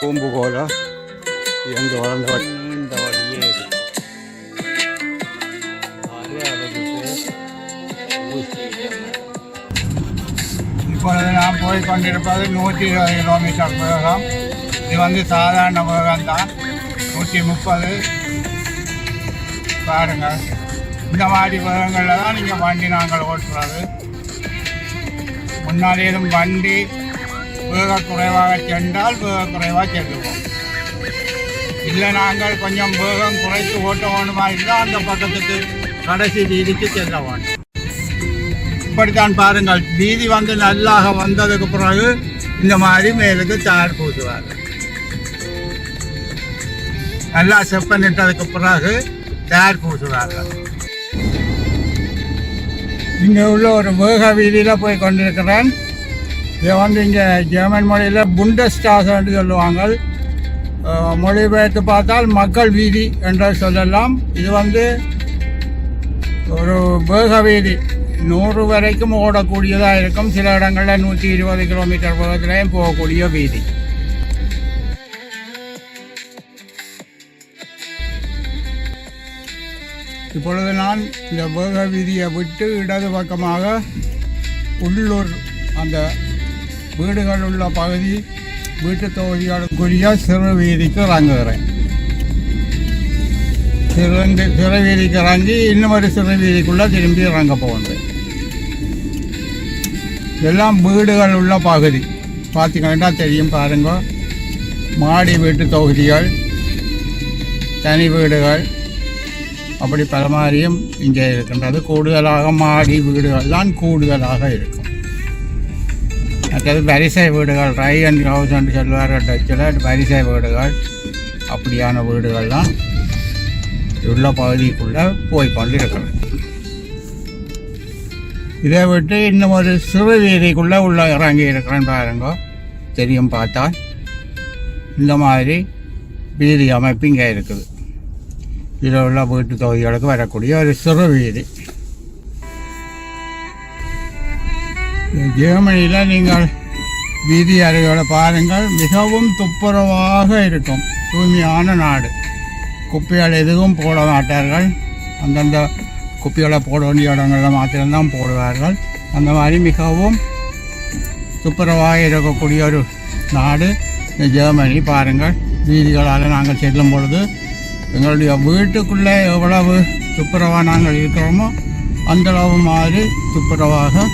பூம்புகோல இறந்து வளர்ந்த நீண்ட வழியே இப்பொழுது நாம் போய் கொண்டிருப்பது நூற்றி இருபது கிலோமீட்டர் வேகம் இது வந்து சாதாரண உலகம் தான் நூற்றி முப்பது. பாருங்கள். இந்த மாதிரி உலகங்களில் தான் நீங்கள் வண்டி நாங்கள் ஓட்டுறது. முன்னாடியிலும் வண்டி வேக குறைவாக சென்றால் வேக குறைவாக செல்லுவோம். இல்லை நாங்கள் கொஞ்சம் வேகம் குறைத்து ஓட்ட வேண்டுமா? இருந்தால் அந்த பக்கத்துக்கு கடைசி வீதிக்கு செல்ல வேண்டும். இப்படித்தான் பாருங்கள். வீதி வந்து நல்லாக வந்ததுக்கு பிறகு இந்த மாதிரி மேலுக்கு தார் பூசுவார். நல்லா செப்பனிட்டதுக்கு பிறகு தார் பூசுவார்கள் இங்கே உள்ள ஒரு வேக வீதியில் போய் கொண்டிருக்கிறேன். இதை வந்து இங்கே ஜெர்மன் மொழியில் புண்டஸ்டாஸ் என்று சொல்லுவாங்க மொழிபெயர்த்து பார்த்தால் மக்கள் வீதி என்று சொல்லலாம். இது வந்து ஒரு வேக வீதி. நூறு வரைக்கும் ஓடக்கூடியதாக இருக்கும். சில இடங்களில் நூற்றி இருபது கிலோமீட்டர் வேகத்திலையும் போகக்கூடிய வீதி. இப்பொழுது நான் இந்த வேக வீதியை விட்டு இடது பக்கமாக உள்ளூர் அந்த வீடுகள் உள்ள பகுதி வீட்டு தொகுதிகளுக்குரிய சிறு வீதிக்கு இறங்குகிறேன் சிறந்து சிறு வீதிக்கு இறங்கி இன்னும் ஒரு சிறு வீதிக்குள்ளே திரும்பி இறங்க போகின்றேன் எல்லாம் வீடுகள் உள்ள பகுதி பார்த்திங்கன்னா தெரியும் பாருங்க மாடி வீட்டு தொகுதிகள் தனி வீடுகள் அப்படி பல மாதிரியும் இங்கே இருக்கின்றது கூடுதலாக மாடி வீடுகள் தான் கூடுதலாக இருக்கும் மற்றது வரிசை வீடுகள் ரை அண்ட் ஹவுஸ் என்று சொல்வார்கள் டச்சில் வரிசை வீடுகள் அப்படியான வீடுகள்லாம் உள்ள பகுதிக்குள்ளே போய் கொண்டிருக்கிறது இதை விட்டு இன்னும் ஒரு சிறு வீதிக்குள்ளே உள்ள இறங்கி இருக்கிறேன் பாருங்க தெரியும் பார்த்தால் இந்த மாதிரி வீதி அமைப்பு இங்கே இருக்குது இதில் உள்ள வீட்டு தொகுதிகளுக்கு வரக்கூடிய ஒரு சிறு வீதி ஜெர்மனியில் நீங்கள் வீதி அறைகளை பாருங்கள் மிகவும் துப்புரவாக இருக்கும் தூய்மையான நாடு. குப்பைகள் எதுவும் போட மாட்டார்கள். அந்தந்த குப்பைகளை போட வேண்டிய இடங்களில் மாத்திரம்தான் போடுவார்கள். அந்த மாதிரி மிகவும் துப்புரவாக இருக்கக்கூடிய ஒரு நாடு இந்த ஜெர்மனி. பாருங்கள் வீதிகளால் நாங்கள் செல்லும் பொழுது எங்களுடைய வீட்டுக்குள்ளே எவ்வளவு துப்புரவாக நாங்கள் இருக்கிறோமோ அந்தளவு மாதிரி துப்புரவாக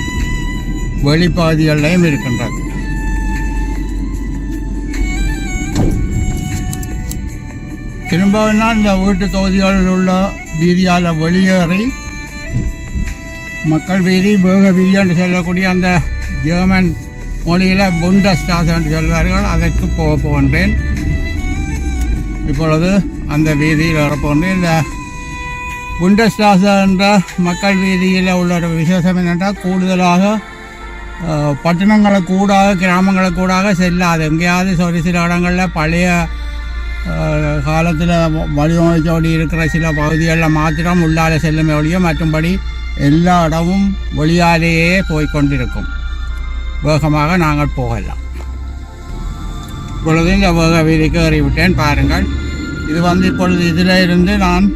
வெளிப்பாதிகளையும் இருக்கின்றது. திரும்பவும் இந்த வீட்டு தொகுதிகளில் உள்ள வீதியால் வெளியேறி மக்கள் வீதி வேக வீதி என்று சொல்லக்கூடிய அந்த ஜெர்மன் மொழியில் புண்டஸ்டாஸ் என்று சொல்வார்கள். அதற்கு போக போகின்றேன். இப்பொழுது அந்த வீதியில் வரப்போகின்றேன். இந்த புண்டஸ்டாஸ் என்ற மக்கள் வீதியில் உள்ள ஒரு விசேஷம் என்னென்றால் கூடுதலாக பட்டணங்களை கூடாக கிராமங்களை கூடாக செல்லாது. எங்கேயாவது ஒரு சில இடங்களில் பழைய காலத்தில் வடிவமைச்சோடி இருக்கிற சில பகுதிகளில் மாத்திரம் உள்ளால் செல்லும் ஒழிய மற்றும்படி எல்லா இடமும் வெளியாலேயே போய்கொண்டிருக்கும் வேகமாக நாங்கள் போகலாம். இப்பொழுது இந்த வேக வீதிக்கு ஏறிவிட்டேன். பாருங்கள். இது வந்து இப்பொழுது இதில் இருந்து நான்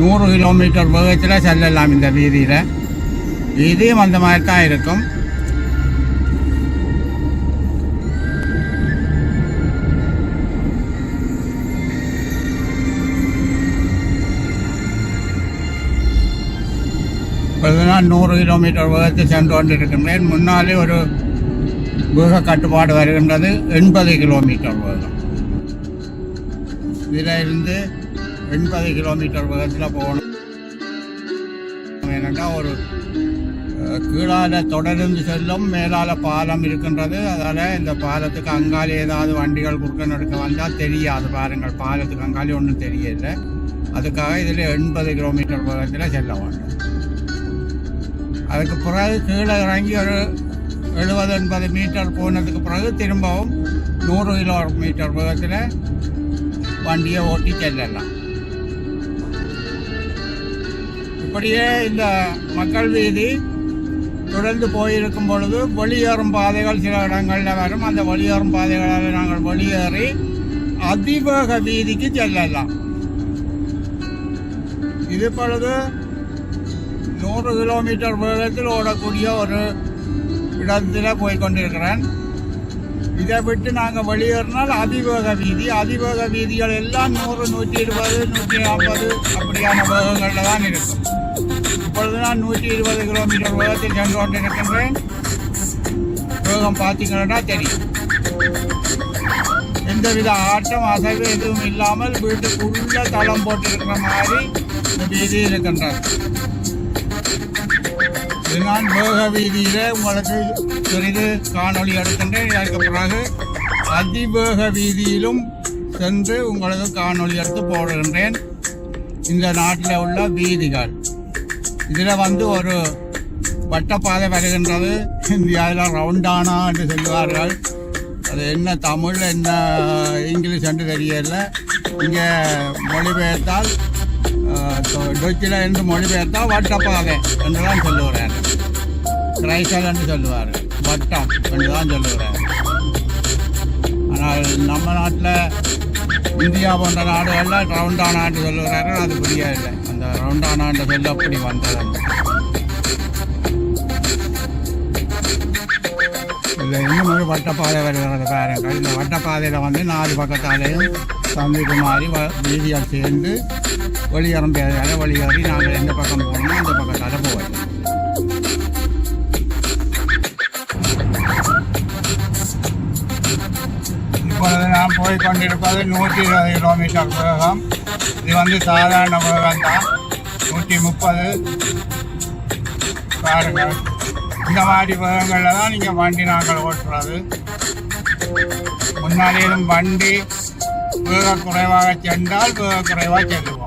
நூறு கிலோமீட்டர் வேகத்தில் செல்லலாம் இந்த வீதியில். வீதியும் அந்த மாதிரி தான் இருக்கும். இப்பொழுது நான் நூறு கிலோமீட்டர் வேகத்தில் சென்று கொண்டிருக்கின்றேன் முன்னாலே ஒரு வேக கட்டுப்பாடு வருகின்றது எண்பது கிலோமீட்டர் வேகம் இதில் இருந்து எண்பது கிலோமீட்டர் வேகத்தில் போகணும் ஏனென்றால் ஒரு அஹ், கீழால தொடர்ந்து செல்லும் மேலால பாலம் இருக்கின்றது அதால் இந்த பாலத்துக்கு அங்காலே ஏதாவது வண்டிகள் குறுக்க நடக்க வந்தால் தெரியாது பாருங்கள் பாலத்துக்கு அங்காலே ஒன்றும் தெரியல அதுக்காக இதில் எண்பது கிலோமீட்டர் வேகத்தில் செல்ல வேண்டும் அதுக்கு பிறகு கீழே இறங்கி ஒரு எழுபது எண்பது மீட்டர் போனதுக்கு பிறகு திரும்பவும் நூறு கிலோ மீட்டர் வேகத்தில் வண்டியை ஓட்டி செல்லலாம். இப்படியே இந்த மக்கள் வீதி தொடர்ந்து போயிருக்கும் பொழுது வெளியேறும் பாதைகள் சில இடங்களில் வரும். அந்த வெளியேறும் பாதைகளால் நாங்கள் வெளியேறி அதிவேக வீதிக்கு செல்லலாம். இது பொழுது நூறு கிலோமீட்டர் வேகத்தில் ஓடக்கூடிய ஒரு இடத்தில் போய் கொண்டிருக்கிறேன் இதை விட்டு நாங்கள் வெளியேறினால் அதிவேக வீதி அதிவேக வீதிகள் எல்லாம் நூறு நூற்றி இருபது நூற்றி நாற்பது அப்படியான வேகங்களில் தான் இருக்கும். இப்பொழுது நான் நூற்றி இருபது கிலோமீட்டர் வேகத்தில் சென்று கொண்டிருக்கின்றேன். வேகம் பார்த்தீங்கன்னா தெரியும். எந்தவித ஆட்டம் அசைவு எதுவும் இல்லாமல் வீட்டுக்குள்ள தளம் போட்டிருக்கிற மாதிரி இந்த வீதி இருக்கின்றது. நான் வேக வீதியில உங்களுக்கு சிறிது காணொளி எடுக்கின்றேன். அதுக்கு பிறகு அதிவேக வீதியிலும் சென்று உங்களுக்கு காணொளி எடுத்து போடுகின்றேன். இந்த நாட்டில் உள்ள வீதிகள். இதில் வந்து ஒரு வட்டப்பாதை வருகின்றது. இந்தியாவில் ரவுண்டானா என்று சொல்லுவார்கள். அது என்ன தமிழ் என்ன இங்கிலீஷ் என்று தெரியல. இங்கே மொழிபெயர்த்தால் டொச்சில என்று மொழிபெயர்த்தால் வட்டப்பாதை என்று தான் சொல்லுகிறார். கிரைசல் என்று சொல்லுவார். வட்டம் என்று தான் சொல்லுகிறார். ஆனால் நம்ம நாட்டில் இந்தியா போன்ற நாடுகளில் ரவுண்டானா என்று சொல்லுகிறார்கள். அது புரியாது இல்லை அந்த ரவுண்டானா என்ற சொல்ல அப்படி வந்தது. இல்லை இன்னும் ஒரு வட்டப்பாதை வருகிறது பாருங்கள். இந்த வட்டப்பாதையில் வந்து நாலு பக்கத்தாலேயும் சந்திப்பு மாதிரி வ- வீதியால் சேர்ந்து வெளியேறும் பேரையால் வெளியேறி நாங்கள் எந்த பக்கம் போகணுமோ அந்த பக்கத்தால் போவோம். இப்பொழுது நான் போய் கொண்டிருப்பது நூற்றி இருபது கிலோமீட்டர் வேகம் இது வந்து சாதாரண வேகம் தான். நூற்றி முப்பது. பாருங்கள். இந்த மாதிரி வேகங்களில் தான் நீங்கள் வண்டி நாங்கள் ஓட்டுறது. முன்னாடியிலும் வண்டி வேக குறைவாக சென்றால் வேக குறைவாக செல்லும்.